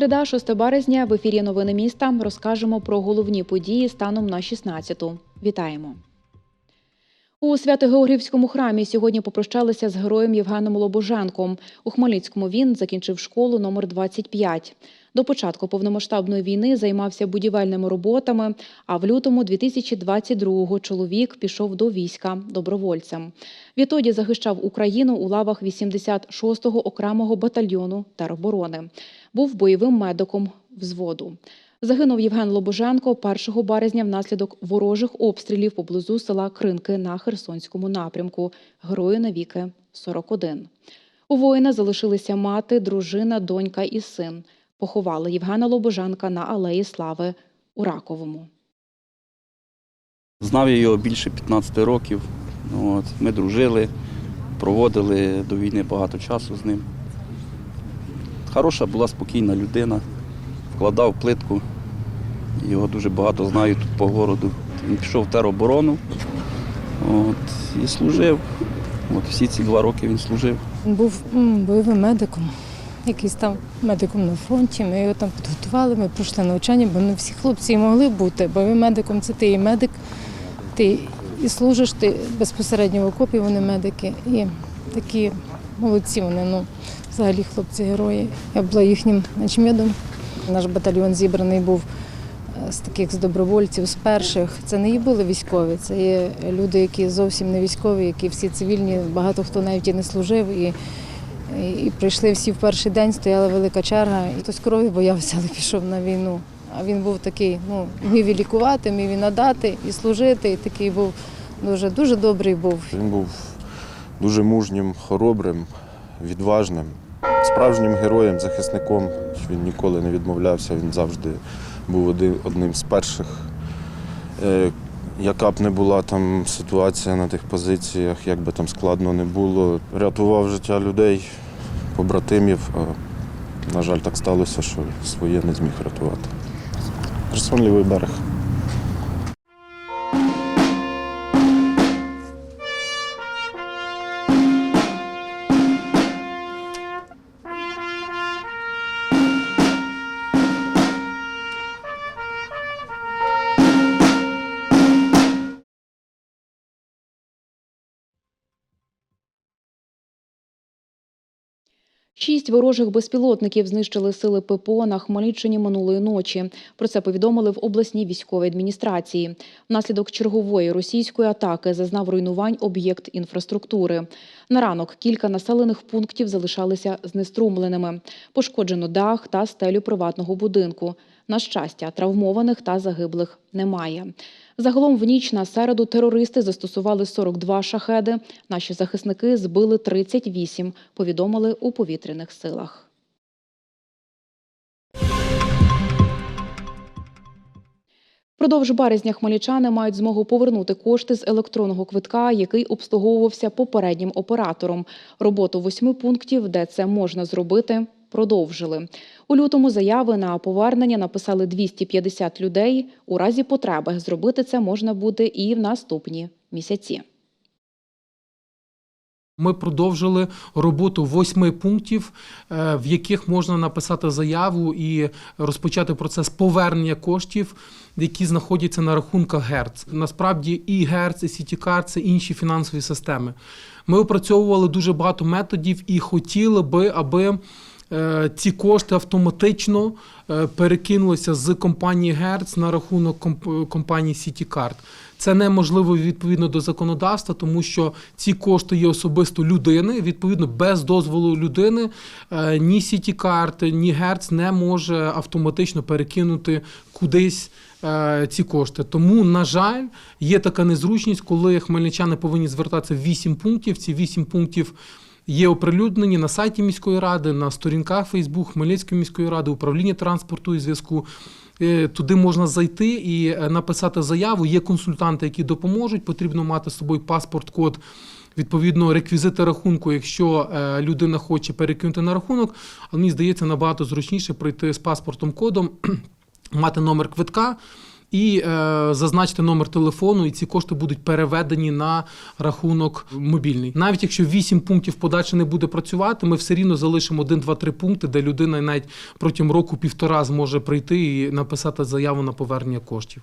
Середа, 6 березня, в ефірі Новини міста розкажемо про головні події станом на 16-ту. Вітаємо. У Свято-Георгіївському храмі сьогодні попрощалися з героєм Євгеном Лобоженком. У Хмельницькому він закінчив школу номер 25. До початку повномасштабної війни займався будівельними роботами, а в лютому 2022-го чоловік пішов до війська добровольцем. Відтоді захищав Україну у лавах 86-го окремого батальйону тероборони. Був бойовим медиком взводу. Загинув Євген Лобоженко 1 березня внаслідок ворожих обстрілів поблизу села Кринки на Херсонському напрямку. Герою навіки 41. У воїна залишилися мати, дружина, донька і син. Поховали Євгена Лобоженка на Алеї Слави у Раковому. Знав я його більше 15 років. От. Ми дружили, проводили до війни багато часу з ним. Хороша була спокійна людина, вкладав плитку. Його дуже багато знають тут по городу. Він пішов в тероборону от, і служив. От всі ці два роки він служив. Він був бойовим медиком, якийсь там медиком на фронті. Ми його там підготували, ми пройшли навчання, бо не всі хлопці могли бути. Бойовим медиком це ти і медик, ти і служиш, ти безпосередньо в окопі вони медики. І такі молодці вони, ну, взагалі хлопці герої. Я була їхнім начмедом. Наш батальйон зібраний був е, з таких з добровольців, з перших. Це не і були військові, це є люди, які зовсім не військові, які всі цивільні, багато хто навіть і не служив. І, і, прийшли всі в перший день, стояла велика черга, і хтось крові боявся, але пішов на війну. А він був такий, ну, вмів і лікувати, вмів і надати, і служити. І такий був дуже, дуже добрий був. Він був дуже мужнім, хоробрим, відважним, справжнім героєм, захисником. Він ніколи не відмовлявся, він завжди був одним з перших. Е, Яка б не була там ситуація на тих позиціях, як би там складно не було, рятував життя людей, побратимів. На жаль, так сталося, що своє не зміг рятувати. Херсон лівий берег. Шість ворожих безпілотників знищили сили ППО на Хмельниччині минулої ночі. Про це повідомили в обласній військовій адміністрації. Внаслідок чергової російської атаки зазнав руйнувань об'єкт інфраструктури. На ранок кілька населених пунктів залишалися знеструмленими. Пошкоджено дах та стелю приватного будинку. На щастя, травмованих та загиблих немає. Загалом в ніч на середу терористи застосували 42 шахеди. Наші захисники збили 38, повідомили у повітряних силах. Впродовж березня хмельничани мають змогу повернути кошти з електронного квитка, який обслуговувався попереднім оператором. Роботу восьми пунктів, де це можна зробити, продовжили. У лютому заяви на повернення написали 250 людей. У разі потреби зробити це можна буде і в наступні місяці. Ми продовжили роботу восьми пунктів, е, в яких можна написати заяву і розпочати процес повернення коштів, які знаходяться на рахунках ГЕРЦ. Насправді і ГЕРЦ, і Сітікар це інші фінансові системи. Ми опрацьовували дуже багато методів і хотіли би, аби ці кошти автоматично е, перекинулися з компанії Герц на рахунок комп- компанії Сітікарт. Це неможливо відповідно до законодавства, тому що ці кошти є особисто людини. Відповідно, без дозволу людини е, ні Сітікарт, ні Герц не може автоматично перекинути кудись е, ці кошти. Тому, на жаль, є така незручність, коли хмельничани повинні звертатися в 8 пунктів. Ці 8 пунктів є оприлюднені на сайті міської ради, на сторінках Фейсбук Хмельницької міської ради, управління транспорту і зв'язку. Е, Туди можна зайти і е, написати заяву. Є консультанти, які допоможуть. Потрібно мати з собою паспорт-код. Відповідно, реквізити рахунку, якщо е, людина хоче перекинути на рахунок, але мені здається набагато зручніше прийти з паспортом кодом, мати номер квитка і е, зазначити номер телефону, і ці кошти будуть переведені на рахунок мобільний. Навіть якщо 8 пунктів подачі не буде працювати, ми все рівно залишимо 1, 2, 3 пункти, де людина навіть протягом року півтора зможе прийти і написати заяву на повернення коштів.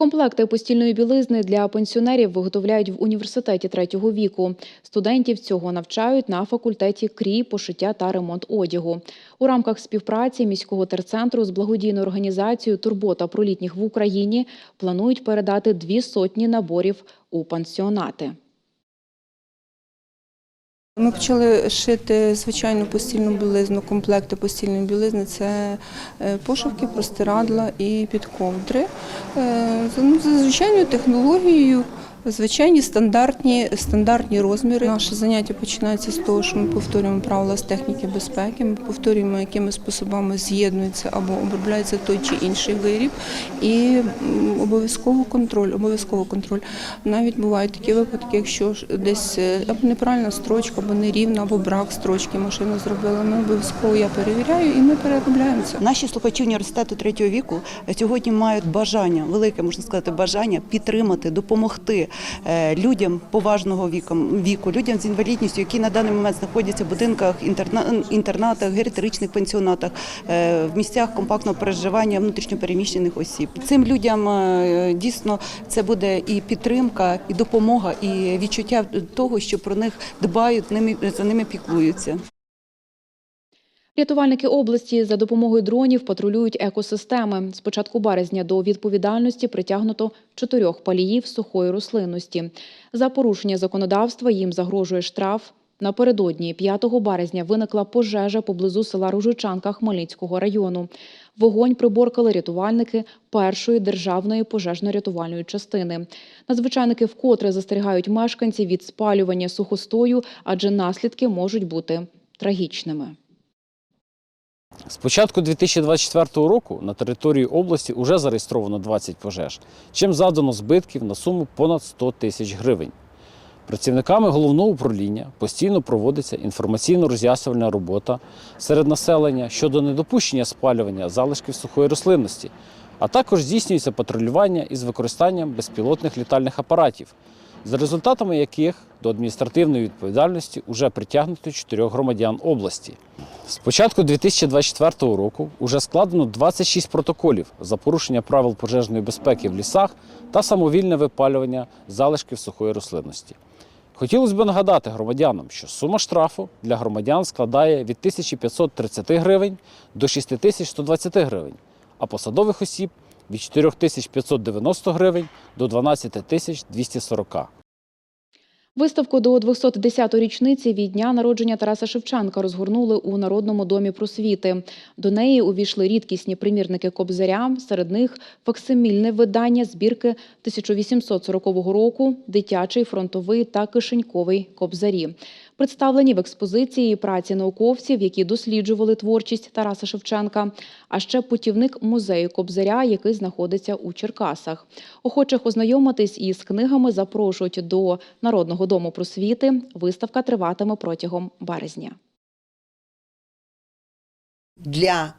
Комплекти постільної білизни для пенсіонерів виготовляють в університеті третього віку. Студентів цього навчають на факультеті КРІ, пошиття та ремонт одягу. У рамках співпраці міського терцентру з благодійною організацією Турбота про літніх в Україні планують передати дві сотні наборів у пансіонати. Ми почали шити звичайну постільну білизну, комплекти постільної білизни. Це е, пошивки, простирадла і підковдри. Е, За ну, звичайною технологією, звичайні стандартні, стандартні розміри. Наше заняття починається з того, що ми повторюємо правила з техніки безпеки. Ми повторюємо, якими способами з'єднується або обробляється той чи інший виріб. І обов'язково контроль, обов'язково контроль. Навіть бувають такі випадки, якщо десь е, або неправильна строчка, або нерівна, або брак строчки машина зробила. Ми обов'язково я перевіряю і ми переробляємо це. Наші слухачі університету третього віку сьогодні мають бажання, велике можна сказати, бажання підтримати, допомогти людям поважного віку, людям з інвалідністю, які на даний момент знаходяться в будинках, інтерна- інтернатах, геріатричних пенсіонатах, е, в місцях компактного проживання внутрішньопереміщених осіб. Цим людям е, дійсно це буде і підтримка, і допомога, і відчуття того, що про них дбають, за ними піклуються. Рятувальники області за допомогою дронів патрулюють екосистеми. З початку березня до відповідальності притягнуто чотирьох паліїв сухої рослинності. За порушення законодавства їм загрожує штраф. Напередодні 5 березня виникла пожежа поблизу села Ружичанка Хмельницького району. Вогонь приборкали рятувальники першої державної пожежно-рятувальної частини. Надзвичайники вкотре застерігають мешканців від спалювання сухостою, адже наслідки можуть бути трагічними. З початку 2024 року на території області вже зареєстровано 20 пожеж, чим завдано збитків на суму понад 100 тисяч гривень. Працівниками головного управління постійно проводиться інформаційно-роз'яснювальна робота серед населення щодо недопущення спалювання залишків сухої рослинності, а також здійснюється патрулювання із використанням безпілотних літальних апаратів, за результатами яких до адміністративної відповідальності вже притягнуто чотирьох громадян області. З початку 2024 року вже складено 26 протоколів за порушення правил пожежної безпеки в лісах та самовільне випалювання залишків сухої рослинності. Хотілося б нагадати громадянам, що сума штрафу для громадян складає від 1530 гривень до 6120 гривень, а посадових осіб від 4590 гривень до 12240. Виставку до 210-ї річниці від дня народження Тараса Шевченка розгорнули у Народному домі просвіти. До неї увійшли рідкісні примірники Кобзаря, серед них факсимільне видання збірки 1840 року, дитячий, фронтовий та кишеньковий Кобзарі. Представлені в експозиції праці науковців, які досліджували творчість Тараса Шевченка, а ще путівник музею Кобзаря, який знаходиться у Черкасах. Охочих ознайомитись із книгами запрошують до Народного дому просвіти. Виставка триватиме протягом березня. для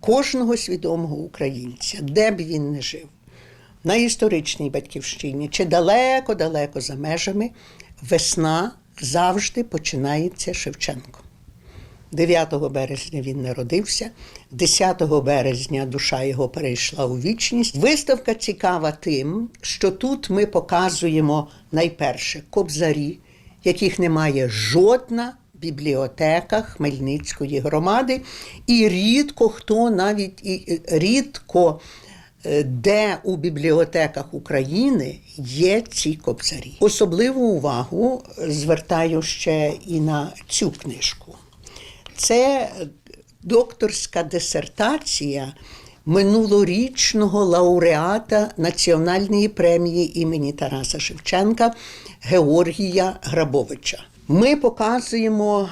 кожного свідомого українця, де б він не жив, на історичній батьківщині чи далеко-далеко за межами, весна завжди починається Шевченком. 9 березня він народився, 10 березня душа його перейшла у вічність. Виставка цікава тим, що тут ми показуємо найперше кобзарі, яких немає жодна бібліотека Хмельницької громади, і рідко хто навіть і рідко. Е, Де у бібліотеках України є ці кобзарі. Особливу увагу звертаю ще і на цю книжку. Це докторська дисертація минулорічного лауреата Національної премії імені Тараса Шевченка Георгія Грабовича. Ми показуємо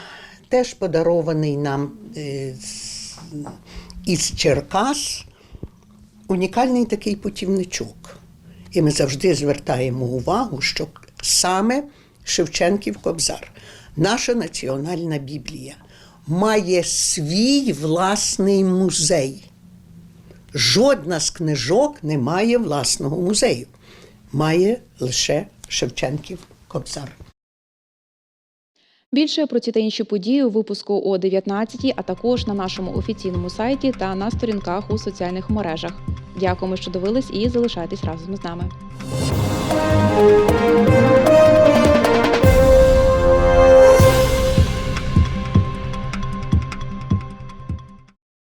теж подарований нам е, із Черкас унікальний такий путівничок. І ми завжди звертаємо увагу, що саме Шевченків Кобзар, наша національна Біблія, має свій власний музей. Жодна з книжок не має власного музею, має лише Шевченків Кобзар. Більше про ці та інші події у випуску о 19 а також на нашому офіційному сайті та на сторінках у соціальних мережах. Дякуємо, що дивились, і залишайтесь разом з нами.